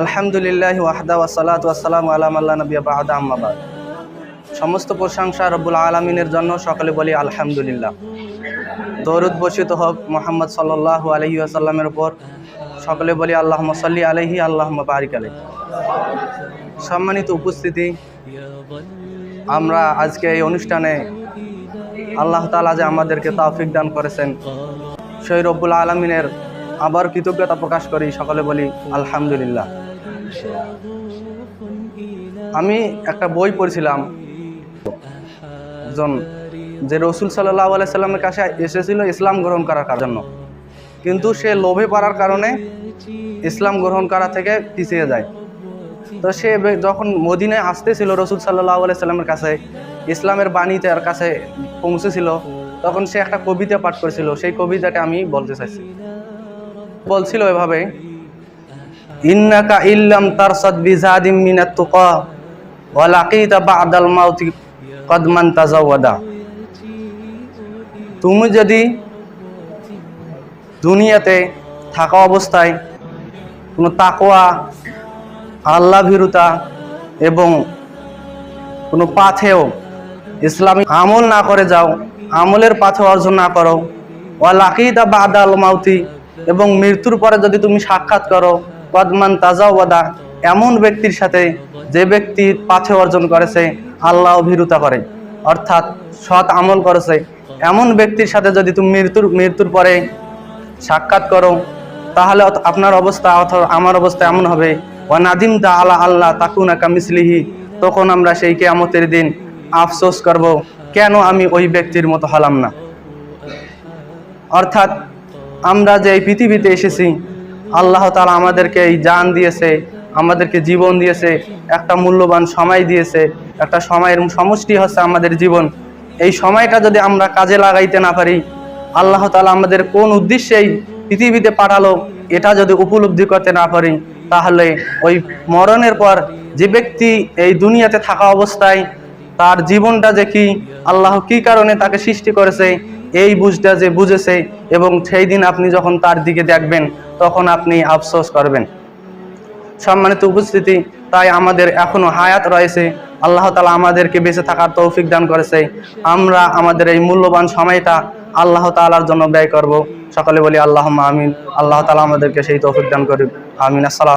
আলহামদুলিল্লাহ ওয়াহদা ওয়াসালাত ওয়াসালাম আলাম আল্লাহ নবী বাহাদা আম্মাবাদ সমস্ত প্রশংসা রব্বুল আলমিনের জন্য সকলে বলি আলহামদুলিল্লাহ। দরুদ বসিত হক মোহাম্মদ সাল্লাহ আলহি আসাল্লামের উপর। সকলে বলি আল্লাহ সাল্লি আলহি আল্লাহ বারিক আলহি সম্মানিত উপস্থিতি, আমরা আজকে এই অনুষ্ঠানে আল্লাহ তালা যে আমাদেরকে তাওফিক দান করেছেন, সেই রব্বুল আলমিনের আবার কৃতজ্ঞতা প্রকাশ করি, সকলে বলি আলহামদুলিল্লাহ। আমি একটা বই পড়ছিলাম যে রসুল সাল্লাহ আলাইসাল্লামের কাছে এসেছিল ইসলাম গ্রহণ করার জন্য। কিন্তু সে লোভে পারার কারণে ইসলাম গ্রহণ করা থেকে পিছিয়ে যায়। তো সে যখন মদিনায় আসতেছিল রসুল সাল্লাহ আলাইসাল্লামের কাছে, ইসলামের বাণী তার কাছে পৌঁছেছিল, তখন সে একটা কবিতা পাঠ করেছিল। সেই কবিতাটা আমি বলতে চাইছি। বলছিল এভাবে। ইন্নাকা ইল্লাম তারসাদ বিজাদিম মিনাত তুকা ওয়া লাকিতা বাদাল মাউতি কদমান তাজাওয়াদা। তুমি যদি দুনিয়াতে থাকা অবস্থায় কোনো তাকোয়া আল্লাহ ভীরুতা এবং কোনো পাথেও ইসলামী আমল না করে যাও, আমলের পাথে অর্জন না করো ওয়া লাকিদা বাদাল মাউতি এবং মৃত্যুর পরে যদি তুমি সাক্ষাৎ করো কদমান তাজাওয়াদা এমন ব্যক্তির সাথে যে ব্যক্তি পাথে অর্জন করেছে, আল্লাহ ভীরুতা করে। অর্থাৎ সৎ আমল করেছে। এমন ব্যক্তির সাথে যদি তুমি মৃত্যুর মৃত্যুর পরে সাক্ষাৎ করো, তাহলে আপনার অবস্থা অথবা আমার অবস্থা এমন হবে, ওয়া নাদিম দা আলা আল্লাহ তাকুনা কামিসলিহি তখন আমরা সেই কেয়ামতের দিন আফসোস করব, কেন আমি ওই ব্যক্তির মতো হলাম না? অর্থাৎ আমরা যে এই পৃথিবীতে এসেছি, আল্লাহ তালা আমাদেরকে এই জান দিয়েছে, আমাদেরকে জীবন দিয়েছে, একটা মূল্যবান সময় দিয়েছে, একটা সময়ের সমষ্টি হচ্ছে আমাদের জীবন। এই সময়টা যদি আমরা কাজে লাগাইতে না পারি, আল্লাহ তালা আমাদের কোন উদ্দেশ্যেই পৃথিবীতে পাঠালো, এটা যদি উপলব্ধি করতে না পারি, তাহলে ওই মরণের পর যে ব্যক্তি এই দুনিয়াতে থাকা অবস্থায়, তার জীবনটা যে কি, আল্লাহ কি কারণে তাকে সৃষ্টি করেছে এই বুঝটা যে বুঝেছে এবং সেই দিন আপনি যখন তার দিকে দেখবেন, তখন আপনি আফসোস করবেন। সম্মানিত উপস্থিতি, তাই আমাদের এখনও হায়াত রয়েছে। আল্লাহ তালা আমাদেরকে বেঁচে থাকার তৌফিক দান করেছে। আমরা আমাদের এই মূল্যবান সময়টা আল্লাহ তালার জন্য ব্যয় করব। সকলে বলি আল্লাহ আমিন। আল্লাহ তালা আমাদেরকে সেই তৌফিক দান করুন আমিন। আসসালাম